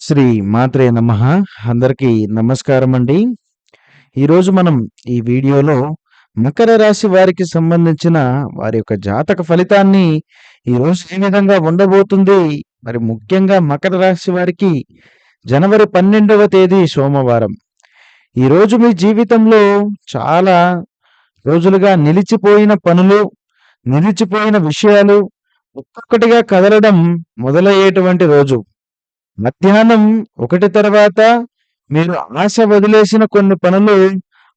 శ్రీ మాత్రే నమ. అందరికీ నమస్కారం అండి. ఈరోజు మనం ఈ వీడియోలో మకర రాశి వారికి సంబంధించిన వారి యొక్క జాతక ఫలితాన్ని ఈరోజు ఏ విధంగా ఉండబోతుంది? మరి ముఖ్యంగా మకర రాశి వారికి జనవరి పన్నెండవ తేదీ సోమవారం. ఈరోజు మీ జీవితంలో చాలా రోజులుగా నిలిచిపోయిన పనులు నిలిచిపోయిన విషయాలు ఒక్కొక్కటిగా కదలడం మొదలయ్యేటువంటి రోజు. మధ్యాహ్నం ఒకటి తర్వాత మీరు ఆశ వదిలేసిన కొన్ని పనులు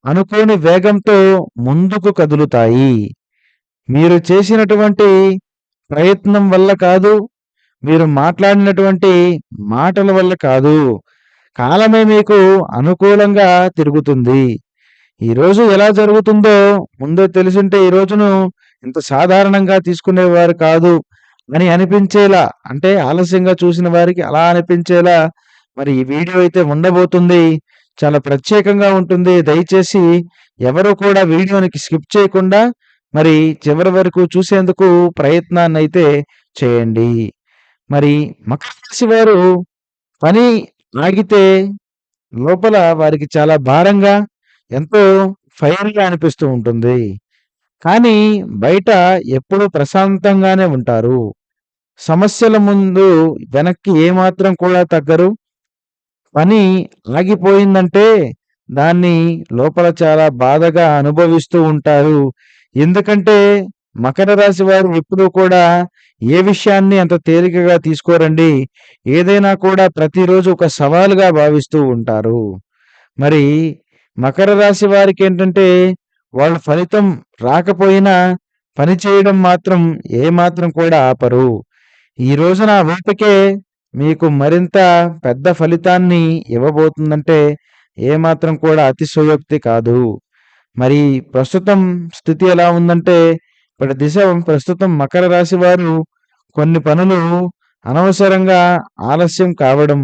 అనుకోని వేగంతో ముందుకు కదులుతాయి. మీరు చేసినటువంటి ప్రయత్నం వల్ల కాదు మీరు మాట్లాడినటువంటి మాటల వల్ల కాదు. కాలమే మీకు అనుకూలంగా తిరుగుతుంది. ఈ రోజు ఎలా జరుగుతుందో ముందే తెలిసింటే ఈ రోజును ఇంత సాధారణంగా తీసుకునేవారు కాదు. అని అనిపించేలా అంటే ఆలస్యంగా చూసిన వారికి అలా అనిపించేలా మరి ఈ వీడియో అయితే ఉండబోతుంది. చాలా ప్రత్యేకంగా ఉంటుంది. దయచేసి ఎవరు కూడా వీడియోనికి స్కిప్ చేయకుండా మరి చివరి వరకు చూసేందుకు ప్రయత్నాన్ని అయితే చేయండి. మరి మకర రాశి వారు పని ఆగితే లోపల వారికి చాలా భారంగా ఎంతో ఫైర్గా అనిపిస్తూ ఉంటుంది. కానీ బయట ఎప్పుడూ ప్రశాంతంగానే ఉంటారు. సమస్యల ముందు వెనక్కి ఏమాత్రం కూడా తగ్గరు. పని ఆగిపోయిందంటే దాన్ని లోపల చాలా బాధగా అనుభవిస్తూ ఉంటారు. ఎందుకంటే మకర రాశి వారు ఎప్పుడూ కూడా ఏ విషయాన్ని అంత తేలికగా తీసుకోరండి. ఏదైనా కూడా ప్రతిరోజు ఒక సవాలుగా భావిస్తూ ఉంటారు. మరి మకర రాశి వారికి ఏంటంటే వాళ్ళ ఫలితం రాకపోయినా పని చేయడం మాత్రం ఏ మాత్రం కూడా ఆపరు. ఈ రోజున ఓపికే మీకు మరింత పెద్ద ఫలితాన్ని ఇవ్వబోతుందంటే ఏ మాత్రం కూడా అతిశయోక్తి కాదు. మరి ప్రస్తుతం స్థితి ఎలా ఉందంటే ఇప్పటి దిశ ప్రస్తుతం మకర రాశి వారు కొన్ని పనులు అనవసరంగా ఆలస్యం కావడం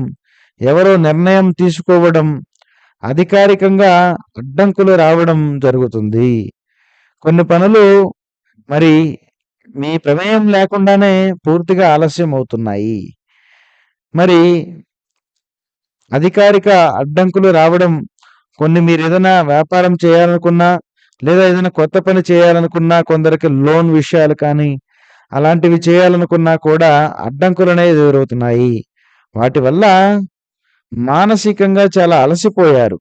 ఎవరో నిర్ణయం తీసుకోవడం అధికారికంగా అడ్డంకులు రావడం జరుగుతుంది. కొన్ని పనులు మరి మీ ప్రమేయం లేకుండానే పూర్తిగా ఆలస్యం అవుతున్నాయి మరి అధికారిక అడ్డంకులు రావడం కొన్ని మీరు ఏదైనా వ్యాపారం చేయాలనుకున్నా లేదా ఏదైనా కొత్త పని చేయాలనుకున్నా కొందరికి లోన్ విషయాలు కానీ అలాంటివి చేయాలనుకున్నా కూడా అడ్డంకులు అనేవి ఎదురవుతున్నాయి. వాటి వల్ల మానసికంగా చాలా అలసిపోయారు.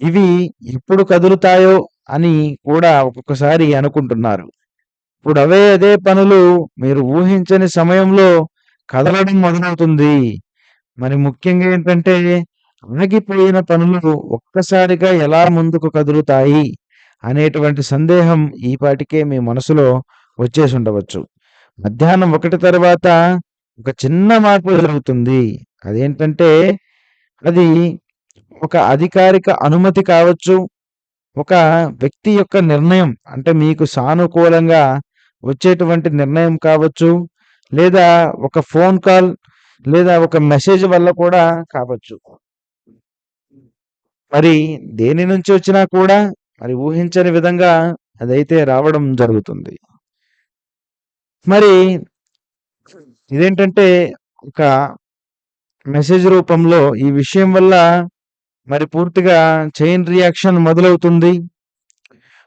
ఇవి ఎప్పుడు కదులుతాయో అని కూడా ఒక్కొక్కసారి అనుకుంటున్నారు. ఇప్పుడు అవే అదే పనులు మీరు ఊహించని సమయంలో కదలడం మొదలవుతుంది. మరి ముఖ్యంగా ఏంటంటే ఆగిపోయిన పనులు ఒక్కసారిగా ఎలా ముందుకు కదులుతాయి అనేటువంటి సందేహం ఈపాటికే మీ మనసులో వచ్చేసి ఉండవచ్చు. మధ్యాహ్నం ఒకటి తర్వాత ఒక చిన్న మార్పు జరుగుతుంది. అదేంటంటే అది ఒక అధికారిక అనుమతి కావచ్చు. ఒక వ్యక్తి యొక్క నిర్ణయం అంటే మీకు సానుకూలంగా వచ్చేటువంటి నిర్ణయం కావచ్చు లేదా ఒక ఫోన్ కాల్ లేదా ఒక మెసేజ్ వల్ల కూడా కావచ్చు. మరి దేని నుంచి వచ్చినా కూడా మరి ఊహించని విధంగా అదైతే రావడం జరుగుతుంది. మరి ఇదేంటంటే ఒక మెసేజ్ రూపంలో ఈ విషయం వల్ల మరి పూర్తిగా చైన్ రియాక్షన్ మొదలవుతుంది.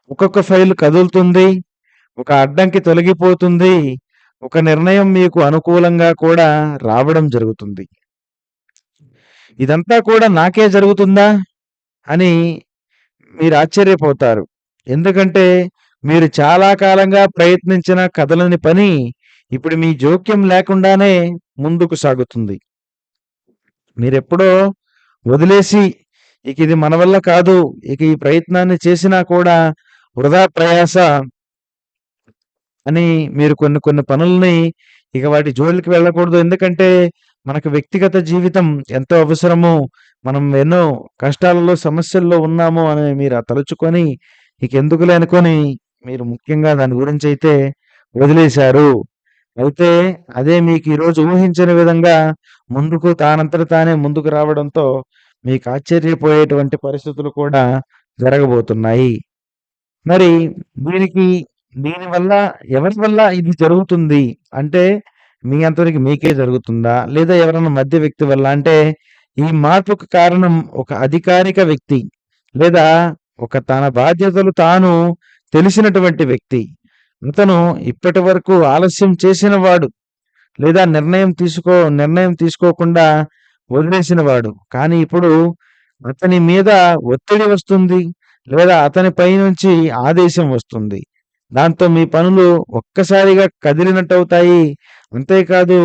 ఒక్కొక్క ఫైల్ కదులుతుంది. ఒక అడ్డంకి తొలగిపోతుంది. ఒక నిర్ణయం మీకు అనుకూలంగా కూడా రావడం జరుగుతుంది. ఇదంతా కూడా నాకే జరుగుతుందా? అని మీరు ఆశ్చర్యపోతారు. ఎందుకంటే మీరు చాలా కాలంగా ప్రయత్నించిన కదలని పని ఇప్పుడు మీ జోక్యం లేకుండానే ముందుకు సాగుతుంది. మీరెప్పుడో వదిలేసి ఇక ఇది మన వల్ల కాదు. ఇక ఈ ప్రయత్నాన్ని చేసినా కూడా వృధా ప్రయాస అని మీరు కొన్ని కొన్ని పనుల్ని ఇక వాటి జోలికి వెళ్ళకూడదు. ఎందుకంటే మనకు వ్యక్తిగత జీవితం ఎంతో అవసరము. మనం ఎన్నో కష్టాలలో సమస్యల్లో ఉన్నాము అని మీరు తలుచుకొని ఇక ఎందుకులే అనుకొని మీరు ముఖ్యంగా దాని గురించి అయితే వదిలేశారు. అయితే అదే మీకు ఈరోజు ఊహించని విధంగా ముందుకు తానంతట తానే ముందుకు రావడంతో మీకు ఆశ్చర్యపోయేటువంటి పరిస్థితులు కూడా జరగబోతున్నాయి. మరి దీనికి దీనివల్ల ఎవరి వల్ల ఇది జరుగుతుంది అంటే మీ అంతవరకు మీకే జరుగుతుందా? లేదా ఎవరైనా మధ్య వ్యక్తి వల్ల? అంటే ఈ మార్పుకు కారణం ఒక అధికారిక వ్యక్తి లేదా ఒక తన బాధ్యతలు తాను తెలిసినటువంటి వ్యక్తి. అతను ఇప్పటివరకు ఆలస్యం చేసినవాడు. లేదా నిర్ణయం తీసుకో నిర్ణయం తీసుకోకుండా వదిలేసినవాడు. కానీ ఇప్పుడు అతని మీద ఒత్తిడి వస్తుంది. లేదా అతని పైనుంచి ఆదేశం వస్తుంది. దాంతో మీ పనులు ఒక్కసారిగా కదిలినట్టు అవుతాయి అంతేకాదు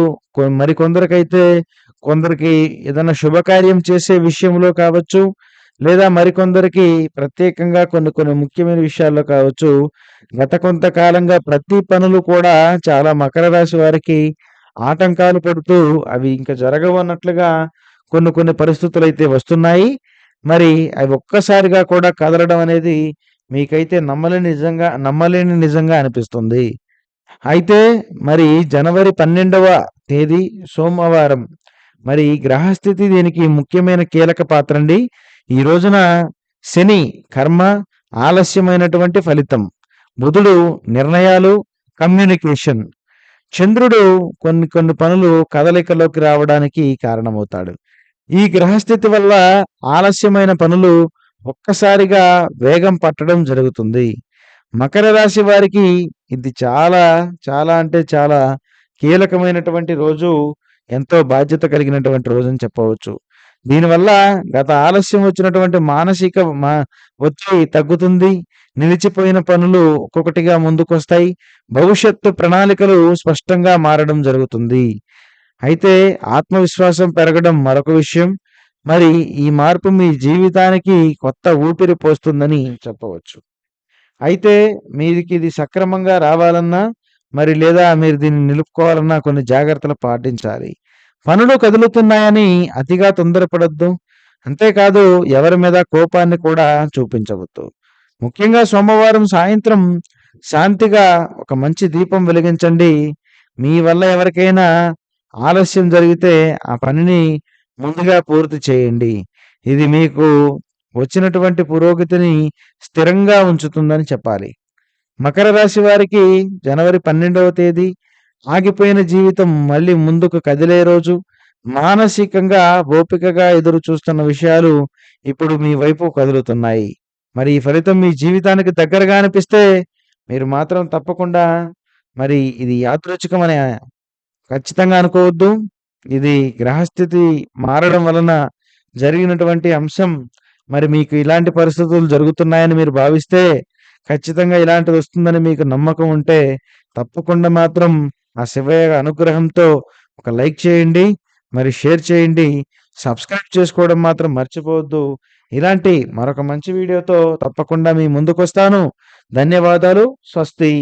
మరికొందరికైతే కొందరికి ఏదైనా శుభకార్యం చేసే విషయంలో కావచ్చు, లేదా మరికొందరికి ప్రత్యేకంగా కొన్ని కొన్ని ముఖ్యమైన విషయాల్లో కావచ్చు, గత కొంతకాలంగా ప్రతి పనులు కూడా చాలా మకర రాశి వారికి ఆటంకాలు పడుతూ అవి ఇంకా జరగవన్నట్లుగా కొన్ని కొన్ని పరిస్థితులు అయితే వస్తున్నాయి. మరి అవి ఒక్కసారిగా కూడా కదలడం అనేది మీకైతే నమ్మలేని నిజంగా నమ్మలేని నిజంగా అనిపిస్తుంది. అయితే మరి జనవరి 12వ తేదీ సోమవారం మరి గ్రహస్థితి దీనికి ముఖ్యమైన కీలక పాత్ర అండి ఈ రోజున శని కర్మ, ఆలస్యమైనటువంటి ఫలితం. బుధుడు నిర్ణయాలు, కమ్యూనికేషన్. చంద్రుడు కొన్ని కొన్ని పనులు కదలికలోకి రావడానికి కారణమవుతాడు. ఈ గ్రహస్థితి వల్ల ఆలస్యమైన పనులు ఒక్కసారిగా వేగం పట్టడం జరుగుతుంది. మకర రాశి వారికి ఇది చాలా చాలా అంటే చాలా కీలకమైనటువంటి రోజు. ఎంతో బాధ్యత కలిగినటువంటి రోజని చెప్పవచ్చు. దీనివల్ల గత ఆలస్యం వచ్చినటువంటి మానసిక మా ఒత్తిడి తగ్గుతుంది. నిలిచిపోయిన పనులు ఒక్కొక్కటిగా ముందుకొస్తాయి. భవిష్యత్తు ప్రణాళికలు స్పష్టంగా మారడం జరుగుతుంది. అయితే ఆత్మవిశ్వాసం పెరగడం మరొక విషయం. మరి ఈ మార్పు మీ జీవితానికి కొత్త ఊపిరి పోస్తుందని చెప్పవచ్చు. అయితే మీకిది సక్రమంగా రావాలన్నా మరి లేదా మీరు దీన్ని నిలుపుకోవాలన్నా కొన్ని జాగ్రత్తలు పాటించాలి. పనులు కదులుతున్నాయని అతిగా తొందరపడద్దు అంతేకాదు ఎవరి మీద కోపాన్ని కూడా చూపించవద్దు. ముఖ్యంగా సోమవారం సాయంత్రం శాంతిగా ఒక మంచి దీపం వెలిగించండి. మీ వల్ల ఎవరికైనా ఆలస్యం జరిగితే ఆ పనిని ముందుగా పూర్తి చేయండి. ఇది మీకు వచ్చినటువంటి పురోగతిని స్థిరంగా ఉంచుతుందని చెప్పాలి. మకర రాశి వారికి జనవరి 12వ తేదీ ఆగిపోయిన జీవితం మళ్ళీ ముందుకు కదిలే రోజు. మానసికంగా ఓపికగా ఎదురు చూస్తున్న విషయాలు ఇప్పుడు మీ వైపు కదులుతున్నాయి. మరి ఈ ఫలితం మీ జీవితానికి దగ్గరగా అనిపిస్తే మీరు మాత్రం తప్పకుండా మరి ఇది యాదృచ్ఛికమని ఖచ్చితంగా అనుకోవద్దు. ఇది గ్రహస్థితి మారడం వలన జరిగినటువంటి అంశం. మరి మీకు ఇలాంటి పరిస్థితులు జరుగుతున్నాయని మీరు భావిస్తే ఖచ్చితంగా ఇలాంటిది వస్తుందని మీకు నమ్మకం ఉంటే తప్పకుండా మాత్రం ఆ శివయ్య అనుగ్రహంతో ఒక లైక్ చేయండి. మరి షేర్ చేయండి. సబ్స్క్రైబ్ చేసుకోవడం మాత్రం మర్చిపోవద్దు. ఇలాంటి మరొక మంచి వీడియోతో తప్పకుండా మీ ముందుకొస్తాను. ధన్యవాదాలు. స్వస్తి.